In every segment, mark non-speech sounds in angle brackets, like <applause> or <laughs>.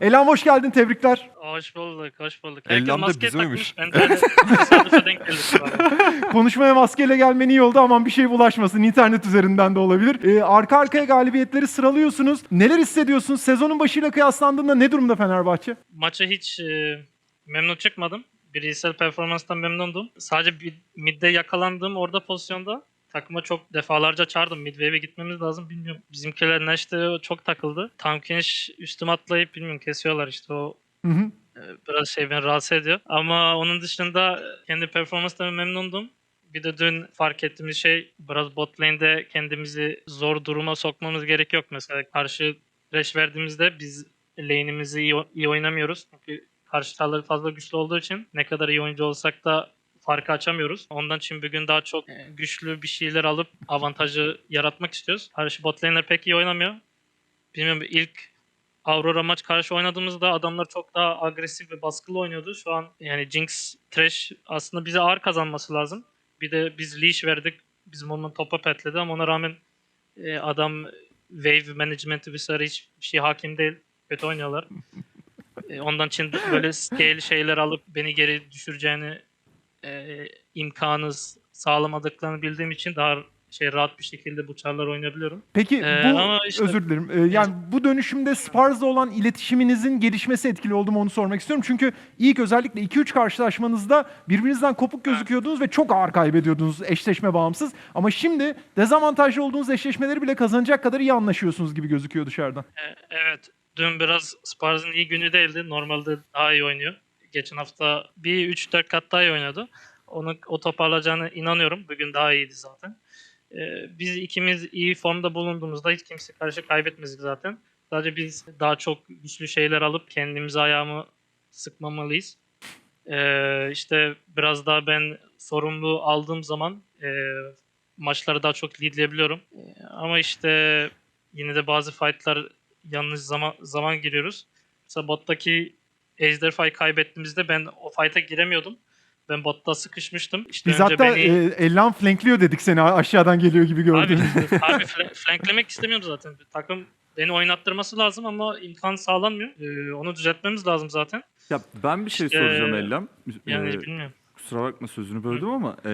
Elan hoş geldin tebrikler. Hoş bulduk, hoş bulduk. Herkes da maske bizimmiş. takmış. Ben de <laughs> tesadüfe denk geldik. bana. <laughs> Konuşmaya maskeyle gelmen iyi oldu aman bir şey bulaşmasın. İnternet üzerinden de olabilir. Ee, arka arkaya galibiyetleri sıralıyorsunuz. Neler hissediyorsunuz? Sezonun başıyla kıyaslandığında ne durumda Fenerbahçe? Maça hiç e, memnun çıkmadım. Bireysel performanstan memnundum. Sadece bir midde yakalandığım orada pozisyonda takıma çok defalarca çağırdım. Midwave'e gitmemiz lazım bilmiyorum. Bizimkiler işte çok takıldı. Tam Kench üstüme atlayıp bilmiyorum kesiyorlar işte o Hı hı. e, biraz şey beni rahatsız ediyor. Ama onun dışında e, kendi performanstan memnundum. Bir de dün fark ettiğimiz şey biraz bot lane'de kendimizi zor duruma sokmamız gerek yok. Mesela karşı reş verdiğimizde biz lane'imizi iyi, iyi oynamıyoruz. Çünkü karşı tarafları fazla güçlü olduğu için ne kadar iyi oyuncu olsak da farkı açamıyoruz. Ondan için bugün daha çok güçlü bir şeyler alıp avantajı yaratmak istiyoruz. Karşı bot lane'ler pek iyi oynamıyor. Bilmiyorum ilk Aurora maç karşı oynadığımızda adamlar çok daha agresif ve baskılı oynuyordu. Şu an yani Jinx, Thresh aslında bize ağır kazanması lazım. Bir de biz leash verdik. Bizim ondan topa petledi ama ona rağmen e, adam wave management'i sarı hiç şey hakim değil. Kötü oynuyorlar. <laughs> E, ondan için böyle scale şeyler alıp beni geri düşüreceğini e, imkanı sağlamadıklarını bildiğim için daha şey rahat bir şekilde bu çarları oynayabiliyorum. Peki Ee, bu ama işte- özür dilerim. Ee, yani bu dönüşümde Spars'la olan iletişiminizin gelişmesi etkili oldu mu onu sormak istiyorum. Çünkü ilk özellikle 2-3 karşılaşmanızda birbirinizden kopuk gözüküyordunuz ve çok ağır kaybediyordunuz eşleşme bağımsız. Ama şimdi dezavantajlı olduğunuz eşleşmeleri bile kazanacak kadar iyi anlaşıyorsunuz gibi gözüküyor dışarıdan. E, Evet. Dün biraz Spars'ın iyi günü değildi. Normalde daha iyi oynuyor. Geçen hafta bir 3-4 kat daha iyi oynadı. Onu o toparlayacağına inanıyorum. Bugün daha iyiydi zaten. E, biz ikimiz iyi formda bulunduğumuzda hiç kimse karşı kaybetmezdik zaten. Sadece biz daha çok güçlü şeyler alıp kendimize ayağımı sıkmamalıyız. E, işte biraz daha ben sorumluluğu aldığım zaman e, maçları daha çok leadleyebiliyorum. E, ama işte yine de bazı fightlar yanlış zaman zaman giriyoruz. Mesela bottaki Ejder fight kaybettiğimizde ben o fight'a giremiyordum. Ben botta sıkışmıştım. İşte Biz önce hatta beni... e, Elan flankliyor dedik seni aşağıdan geliyor gibi Abi, gördüm. <laughs> abi <laughs> fla- flanklemek istemiyorum zaten. Takım beni oynattırması lazım ama imkan sağlanmıyor. Ee, onu düzeltmemiz lazım zaten. Ya ben bir şey İşte, soracağım Ellem. Yani Ee, bilmiyorum. kusura bakma sözünü böldüm ama e,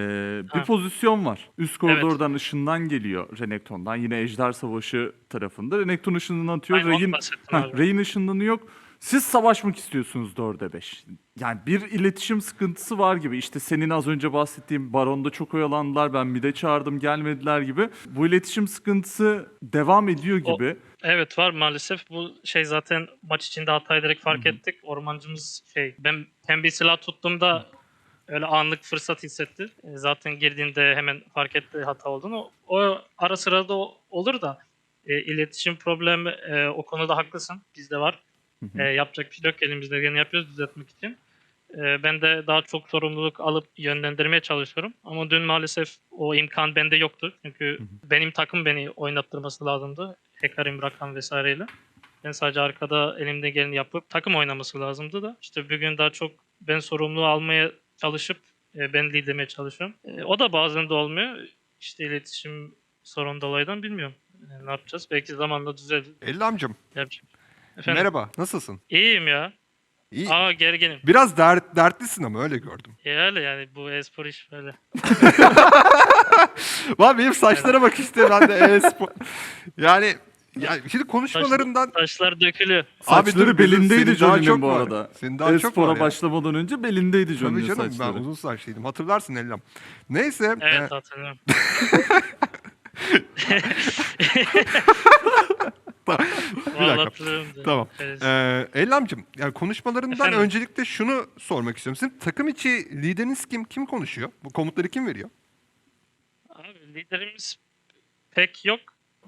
bir Ha. pozisyon var. Üst koridordan ışından geliyor Renekton'dan. Yine Ejder Savaşı tarafında. Renekton ışınını atıyor. Abi. Ray'in ışınlanı yok. Siz savaşmak istiyorsunuz 4'e 5. Yani bir iletişim sıkıntısı var gibi. İşte senin az önce bahsettiğin Baron'da çok oyalandılar. Ben bir de çağırdım gelmediler gibi. Bu iletişim sıkıntısı devam ediyor O- gibi. Evet var maalesef. Bu şey zaten maç içinde hatayı direkt fark ettik. Ormancımız şey ben pembe silah tuttuğumda öyle anlık fırsat hissetti. E, Zaten girdiğinde hemen fark etti hata olduğunu. O ara sırada o- olur da e, iletişim problemi e, o konuda haklısın. Bizde var. E, yapacak bir şey yok. Elimizde gene yapıyoruz düzeltmek için. E, ben de daha çok sorumluluk alıp yönlendirmeye çalışıyorum. Ama dün maalesef o imkan bende yoktu. Çünkü benim takım beni oynattırması lazımdı. Hekarim, Rakan vesaireyle. Ben sadece arkada elimde geleni yapıp takım oynaması lazımdı da. İşte bugün daha çok ben sorumluluğu almaya çalışıp e, ben liderlemeye çalışıyorum. E, o da bazen de olmuyor. İşte iletişim sorun dolayıdan bilmiyorum. E, ne yapacağız? Belki zamanla düzelir. Ellamcım Yapacağım. Efendim? Merhaba, nasılsın? İyiyim ya. İyi. Aa gerginim. Biraz dert, dertlisin ama öyle gördüm. E öyle yani bu espor iş böyle. <laughs> Valla benim saçlara bak işte ben de e-spor. <laughs> Yani yani şimdi konuşmalarından Taşlar dökülüyor. Abi Saçları dur, belindeydi Johnny'nin bu var. arada. Senin daha çok E-spora var ya. başlamadan önce belindeydi tabii Johnny'nin canım saçları. ben uzun saçlıydım. Hatırlarsın Ellam. Neyse. Evet e, hatırlıyorum. <laughs> <laughs> bir Vallahi dakika. Tamam. Evet. E, Ellamcığım yani konuşmalarından Efendim? öncelikle şunu sormak istiyorum. Sizin takım içi lideriniz kim? Kim konuşuyor? Bu komutları kim veriyor? Abi liderimiz pek yok.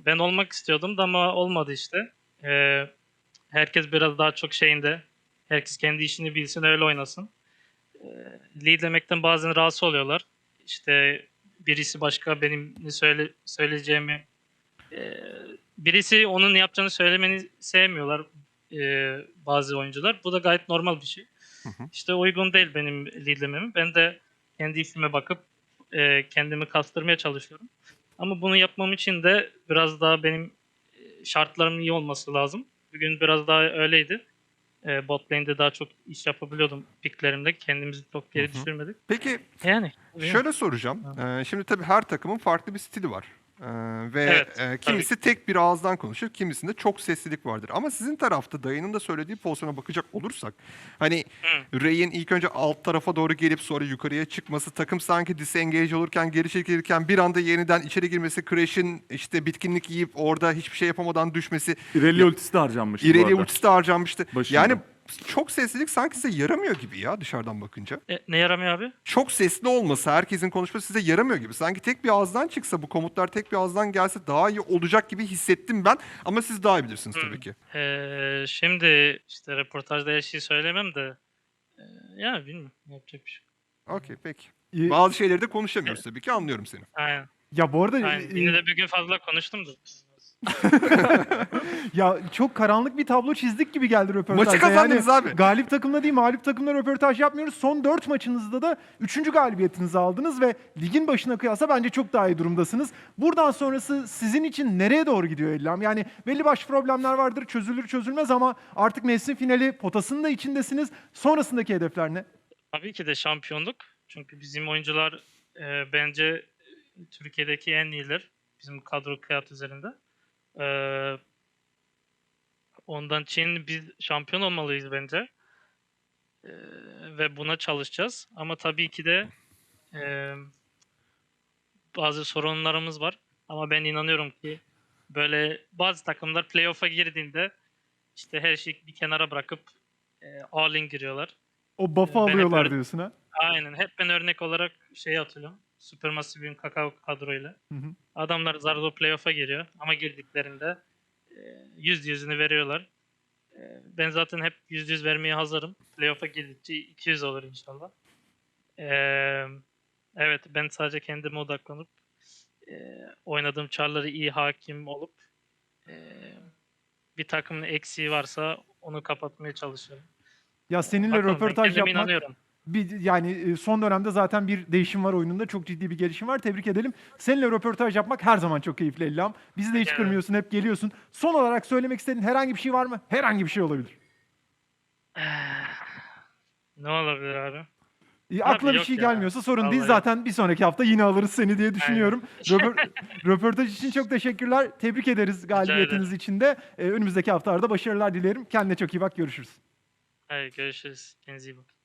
Ben olmak istiyordum da ama olmadı işte. Ee, herkes biraz daha çok şeyinde. Herkes kendi işini bilsin öyle oynasın. Ee, lead demekten bazen rahatsız oluyorlar. İşte birisi başka benim ne söyle, söyleyeceğimi e, birisi onun ne yapacağını söylemeni sevmiyorlar e, bazı oyuncular. Bu da gayet normal bir şey. hı. İşte uygun değil benim leadlemem. Ben de kendi işime bakıp e, kendimi kastırmaya çalışıyorum. Ama bunu yapmam için de biraz daha benim e, şartlarımın iyi olması lazım. Bugün biraz daha öyleydi. e, bot lane'de daha çok iş yapabiliyordum picklerimde. Kendimizi çok geri Hı hı. düşürmedik. Peki Yani. Şöyle soracağım. Ee, şimdi tabii her takımın farklı bir stili var. Ee, ve Evet, e, kimisi tek bir ağızdan konuşur, kimisinde çok seslilik vardır. Ama sizin tarafta dayının da söylediği pozisyona bakacak olursak hani Rey'in ilk önce alt tarafa doğru gelip sonra yukarıya çıkması, takım sanki disengage olurken geri çekilirken bir anda yeniden içeri girmesi, Crash'in işte bitkinlik yiyip orada hiçbir şey yapamadan düşmesi, İreli ultisi de harcanmış. bu İreli ultisi de harcanmıştı. Başında. Yani çok seslilik sanki size yaramıyor gibi ya dışarıdan bakınca. E, ne yaramıyor abi? çok sesli olması, herkesin konuşması size yaramıyor gibi. Sanki tek bir ağızdan çıksa, bu komutlar tek bir ağızdan gelse daha iyi olacak gibi hissettim ben. Ama siz daha iyi bilirsiniz tabii ki. Ee, şimdi işte röportajda her şeyi söylemem de e, ya bilmiyorum yapacak bir şey. yok. Okey peki. Ee, Bazı şeyleri de konuşamıyoruz tabii ki anlıyorum seni. Aynen. Ya bu arada Aynen. e, Yine de bir gün fazla konuştum da. <laughs> ya çok karanlık bir tablo çizdik gibi geldi röportajda. Maçı kazandınız yani, abi. Galip takımla değil mağlup takımla röportaj yapmıyoruz. Son 4 maçınızda da 3. galibiyetinizi aldınız ve ligin başına kıyasla bence çok daha iyi durumdasınız. Buradan sonrası sizin için nereye doğru gidiyor Ellam? Yani belli başlı problemler vardır çözülür çözülmez ama artık mevsim finali potasının da içindesiniz. Sonrasındaki hedefler ne? Tabii ki de şampiyonluk. Çünkü bizim oyuncular e, bence Türkiye'deki en iyiler. Bizim kadro kıyat üzerinde. E, ondan Çin biz şampiyon olmalıyız bence. E, ve buna çalışacağız. Ama tabii ki de e, bazı sorunlarımız var. Ama ben inanıyorum ki böyle bazı takımlar playoff'a girdiğinde işte her şeyi bir kenara bırakıp e, all in giriyorlar. O buff'ı hep alıyorlar diyorsun ha? Aynen. Hep ben örnek olarak şey hatırlıyorum. Supermassive'in kakao kadroyla. Hı hı. Adamlar Zardo playoff'a giriyor ama girdiklerinde e, yüz yüzünü veriyorlar. E, Ben zaten hep yüz yüz vermeye hazırım. Playoff'a girdikçe 200 olur inşallah. E, Evet ben sadece kendime odaklanıp oynadığım çarları iyi hakim olup bir takımın eksiği varsa onu kapatmaya çalışıyorum. Ya seninle Bakalım, röportaj yapmak. Bir yani e, son dönemde zaten bir değişim var oyununda. Çok ciddi bir gelişim var. Tebrik edelim. Seninle röportaj yapmak her zaman çok keyifli Ellam. Bizi de hiç Evet. kırmıyorsun, hep geliyorsun. Son olarak söylemek istediğin herhangi bir şey var mı? Herhangi bir şey olabilir. Ne olabilir abi? E, aklına bir şey ya. gelmiyorsa sorun değil. Vallahi. Zaten bir sonraki hafta yine alırız seni diye düşünüyorum. <laughs> Röpor- röportaj için çok teşekkürler. Tebrik ederiz galibiyetiniz için de. E, önümüzdeki haftalarda başarılar dilerim. Kendine çok iyi bak. Görüşürüz. Hayır görüşürüz. Kendinize iyi bakın.